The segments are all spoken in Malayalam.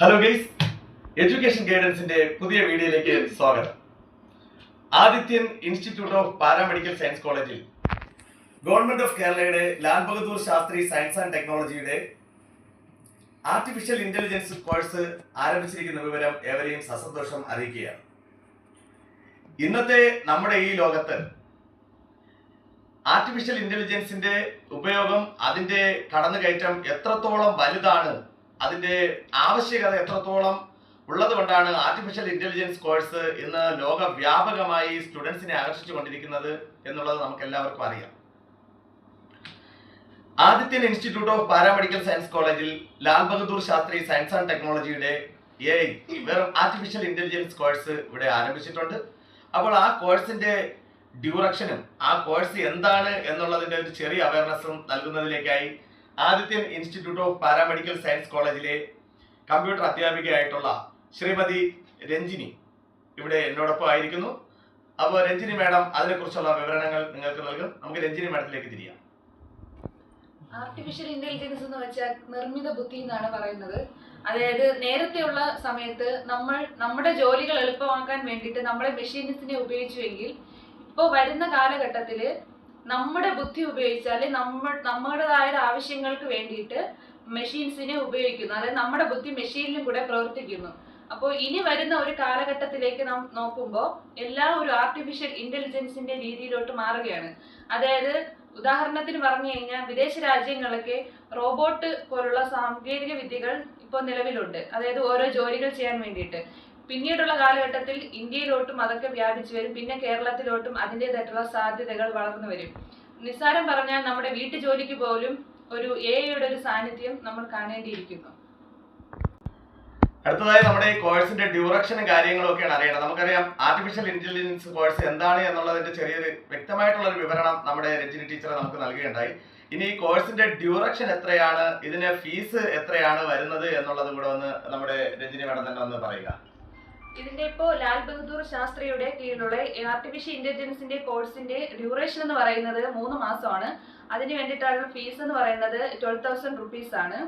ഹലോ ഗൈസ് എഡ്യൂക്കേഷൻ ഗൈഡൻസിന്റെ പുതിയ വീഡിയോയിലേക്ക് സ്വാഗതം. Adithyan institute of paramedical science കോളേജിൽ ഗവൺമെന്റ് ഓഫ് കേരളയുടെ ലാൽ ബഹദൂർ ശാസ്ത്രി സയൻസ് ആൻഡ് ടെക്നോളജിയുടെ ആർട്ടിഫിഷ്യൽ ഇന്റലിജൻസ് കോഴ്സ് ആരംഭിച്ചിരിക്കുന്ന വിവരം ഏവരെയും സസന്തോഷം അറിയിക്കുകയാണ്. ഇന്നത്തെ നമ്മുടെ ഈ ലോകത്ത് ആർട്ടിഫിഷ്യൽ ഇന്റലിജൻസിന്റെ ഉപയോഗം അതിന്റെ കടന്നുകയറ്റം എത്രത്തോളം വലുതാണ് അതിന്റെ ആവശ്യകത എത്രത്തോളം ഉള്ളത് കൊണ്ടാണ് ആർട്ടിഫിഷ്യൽ ഇന്റലിജൻസ് കോഴ്സ് ഇന്ന് ലോകവ്യാപകമായി സ്റ്റുഡൻസിനെ ആകർഷിച്ചു കൊണ്ടിരിക്കുന്നത് എന്നുള്ളത് നമുക്ക് എല്ലാവർക്കും അറിയാം. Adithyan institute of paramedical science കോളേജിൽ ലാൽ ബഹദൂർ ശാസ്ത്രി സയൻസ് ആൻഡ് ടെക്നോളജിയുടെ എ വെറും ആർട്ടിഫിഷ്യൽ ഇന്റലിജൻസ് കോഴ്സ് ഇവിടെ ആരംഭിച്ചിട്ടുണ്ട്. അപ്പോൾ ആ കോഴ്സിന്റെ ഡ്യൂറക്ഷനും ആ കോഴ്സ് എന്താണ് എന്നുള്ളതിന്റെ ഒരു ചെറിയ അവയർനെസ്സും നൽകുന്നതിലേക്കായി Adithyan institute of paramedical science കോളേജിലെ കമ്പ്യൂട്ടർ അധ്യാപികയായിട്ടുള്ള ശ്രീമതി രഞ്ജിനി ഇവിടെ എന്നോടൊപ്പം ആയിരിക്കുന്നു. അപ്പോൾ രഞ്ജിനി മാഡം അതിനെക്കുറിച്ചുള്ള വിവരണങ്ങൾ നിങ്ങൾക്ക് നൽകും. നമുക്ക് രഞ്ജിനി മാഡത്തിലേക്ക് തിരിയാം. ആർട്ടിഫിഷ്യൽ ഇന്റലിജൻസ് എന്ന് വെച്ചാൽ നിർമ്മിത ബുദ്ധി എന്നാണ് പറയുന്നത്. അതായത് നേരത്തെയുള്ള സമയത്ത് നമ്മൾ നമ്മുടെ ജോലികൾ എളുപ്പമാക്കാൻ വേണ്ടിയിട്ട് നമ്മളെ മെഷീൻസിനെ ഉപയോഗിച്ചുവെങ്കിൽ ഇപ്പോൾ വരുന്ന കാലഘട്ടത്തിൽ നമ്മുടെ ബുദ്ധി ഉപയോഗിച്ചാൽ നമ്മൾ നമ്മുടേതായ ആവശ്യങ്ങൾക്ക് വേണ്ടിയിട്ട് മെഷീൻസിനെ ഉപയോഗിക്കുന്നു. അതായത് നമ്മുടെ ബുദ്ധി മെഷീനിലും കൂടെ പ്രവർത്തിക്കുന്നു. അപ്പോൾ ഇനി വരുന്ന ഒരു കാലഘട്ടത്തിലേക്ക് നാം നോക്കുമ്പോൾ എല്ലാം ഒരു ആർട്ടിഫിഷ്യൽ ഇന്റലിജൻസിന്റെ രീതിയിലോട്ട് മാറുകയാണ്. അതായത് ഉദാഹരണത്തിന് പറഞ്ഞു കഴിഞ്ഞാൽ വിദേശ രാജ്യങ്ങളൊക്കെ റോബോട്ട് പോലുള്ള സാങ്കേതിക വിദ്യകൾ ഇപ്പോൾ നിലവിലുണ്ട്. അതായത് ഓരോ ജോലികൾ ചെയ്യാൻ വേണ്ടിയിട്ട്. പിന്നീടുള്ള കാലഘട്ടത്തിൽ ഇന്ത്യയിലോട്ടും അതൊക്കെ വ്യാപിച്ചു വരും. പിന്നെ കേരളത്തിലോട്ടും അതിന്റെതായിട്ടുള്ള സാധ്യതകൾ വളർന്നു വരും. നിസ്സാരം പറഞ്ഞാൽ നമ്മുടെ വീട്ടു ജോലിക്ക് പോലും ഒരു എയുടെ ഒരു സാന്നിധ്യം നമ്മൾ കാണേണ്ടിയിരിക്കുന്നു. അടുത്തതായി നമ്മുടെ ഈ കോഴ്സിന്റെ ഡ്യൂറക്ഷനും കാര്യങ്ങളും ഒക്കെയാണ് അറിയേണ്ടത്. നമുക്കറിയാം ആർട്ടിഫിഷ്യൽ ഇന്റലിജൻസ് കോഴ്സ് എന്താണ് എന്നുള്ളതിന്റെ ചെറിയൊരു വ്യക്തമായിട്ടുള്ള ഒരു വിവരണം നമ്മുടെ രജനി ടീച്ചർ നമുക്ക് നൽകുകയുണ്ടായി. ഇനി ഈ കോഴ്സിന്റെ ഡ്യൂറക്ഷൻ എത്രയാണ് ഇതിന് ഫീസ് എത്രയാണ് വരുന്നത് എന്നുള്ളത് കൂടെ ഒന്ന് നമ്മുടെ രജിനി മേഡം തന്നെ ഒന്ന് പറയുക. ഇതിന്റെ ഇപ്പോ ലാൽ ബഹദൂർ ശാസ്ത്രിയുടെ കീഴിലുള്ള ആർട്ടിഫിഷ്യൽ ഇന്റലിജൻസിന്റെ കോഴ്സിന്റെ ഡ്യൂറേഷൻ എന്ന് പറയുന്നത് മൂന്ന് മാസമാണ്. അതിന് വേണ്ടിയിട്ടുള്ള ഫീസ് എന്ന് പറയുന്നത് ട്വൽവ് തൗസൻഡ് റുപ്പീസ് ആണ്.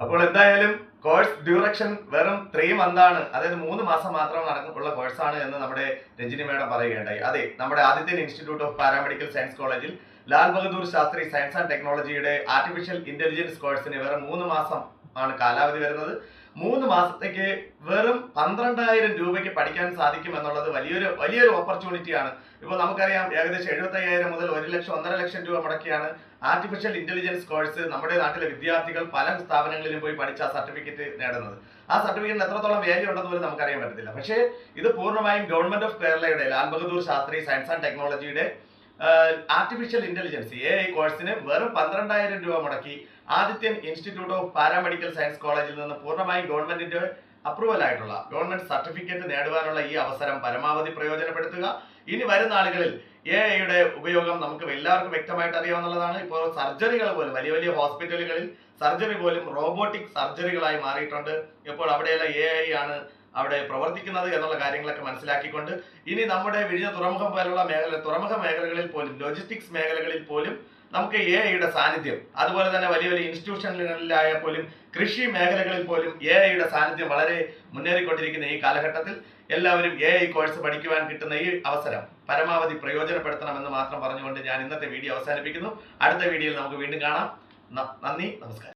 അപ്പോൾ എന്തായാലും കോഴ്സ് ഡ്യൂറേഷൻ വെറും ത്രീ മന്താണ് അതായത് മൂന്ന് മാസം മാത്രം നടക്കുള്ള കോഴ്സാണ് എന്ന് നമ്മുടെ രഞ്ജിനി മേഡം പറയുകയുണ്ടായി. അതെ നമ്മുടെ Adithyan institute of paramedical science കോളേജിൽ ലാൽ ബഹദൂർ ശാസ്ത്രി സയൻസ് ആൻഡ് ടെക്നോളജിയുടെ ആർട്ടിഫിഷ്യൽ ഇന്റലിജൻസ് കോഴ്സിന് വെറും മൂന്ന് മാസം ആണ് കാലാവധി വരുന്നത്. മൂന്ന് മാസത്തേക്ക് വെറും പന്ത്രണ്ടായിരം രൂപയ്ക്ക് പഠിക്കാൻ സാധിക്കും എന്നുള്ളത് വലിയൊരു വലിയൊരു ഓപ്പർച്യൂണിറ്റിയാണ് ഇപ്പോൾ നമുക്കറിയാം ഏകദേശം എഴുപത്തയ്യായിരം മുതൽ ഒരു ലക്ഷം ഒന്നര ലക്ഷം രൂപ മുടക്കിയാണ് ആർട്ടിഫിഷ്യൽ ഇന്റലിജൻസ് കോഴ്സ് നമ്മുടെ നാട്ടിലെ വിദ്യാർത്ഥികൾ പല സ്ഥാപനങ്ങളിലും പോയി പഠിച്ച സർട്ടിഫിക്കറ്റ് നേടുന്നത്. ആ സർട്ടിഫിക്കറ്റിന് എത്രത്തോളം വാല്യൂ ഉണ്ടെന്ന് പോലും നമുക്കറിയാൻ പറ്റത്തില്ല. പക്ഷേ ഇത് പൂർണമായും ഗവൺമെന്റ് ഓഫ് കേരളയുടെ ലാൽ ബഹദൂർ ശാസ്ത്രി സയൻസ് ആൻഡ് ടെക്നോളജിയുടെ ആർട്ടിഫിഷ്യൽ ഇന്റലിജൻസ് എ ഐ കോഴ്സിന് വെറും പന്ത്രണ്ടായിരം രൂപ മുടക്കി Adithyan institute of paramedical science കോളേജിൽ നിന്ന് പൂർണമായും ഗവൺമെന്റിന്റെ അപ്രൂവൽ ആയിട്ടുള്ള ഗവൺമെന്റ് സർട്ടിഫിക്കറ്റ് നേടുവാനുള്ള ഈ അവസരം പരമാവധി പ്രയോജനപ്പെടുത്തുക. ഇനി വരുന്ന ആളുകളിൽ എ ഐയുടെ ഉപയോഗം നമുക്ക് എല്ലാവർക്കും വ്യക്തമായിട്ട് അറിയാവുന്നതാണ്. ഇപ്പോൾ സർജറികൾ പോലും വലിയ വലിയ ഹോസ്പിറ്റലുകളിൽ സർജറി പോലും റോബോട്ടിക് സർജറികളായി മാറിയിട്ടുണ്ട്. ഇപ്പോൾ അവിടെയെല്ലാം എ ഐ ആണ് അവിടെ പ്രവർത്തിക്കുന്നത് എന്നുള്ള കാര്യങ്ങളൊക്കെ മനസ്സിലാക്കിക്കൊണ്ട് ഇനി നമ്മുടെ വിഴിഞ്ഞ തുറമുഖം പോലുള്ള മേഖല തുറമുഖ മേഖലകളിൽ പോലും ലോജിസ്റ്റിക്സ് മേഖലകളിൽ പോലും നമുക്ക് എ ഐയുടെ സാന്നിധ്യം. അതുപോലെ തന്നെ വലിയ വലിയ ഇൻസ്റ്റിറ്റ്യൂഷനുകളിലായ പോലും കൃഷി മേഖലകളിൽ പോലും എ ഐയുടെ സാന്നിധ്യം വളരെ മുന്നേറിക്കൊണ്ടിരിക്കുന്ന ഈ കാലഘട്ടത്തിൽ എല്ലാവരും എ ഐ കോഴ്സ് പഠിക്കുവാൻ കിട്ടുന്ന ഈ അവസരം പരമാവധി പ്രയോജനപ്പെടുത്തണമെന്ന് മാത്രം പറഞ്ഞുകൊണ്ട് ഞാൻ ഇന്നത്തെ വീഡിയോ അവസാനിപ്പിക്കുന്നു. അടുത്ത വീഡിയോയിൽ നമുക്ക് വീണ്ടും കാണാം. നന്ദി നമസ്കാരം.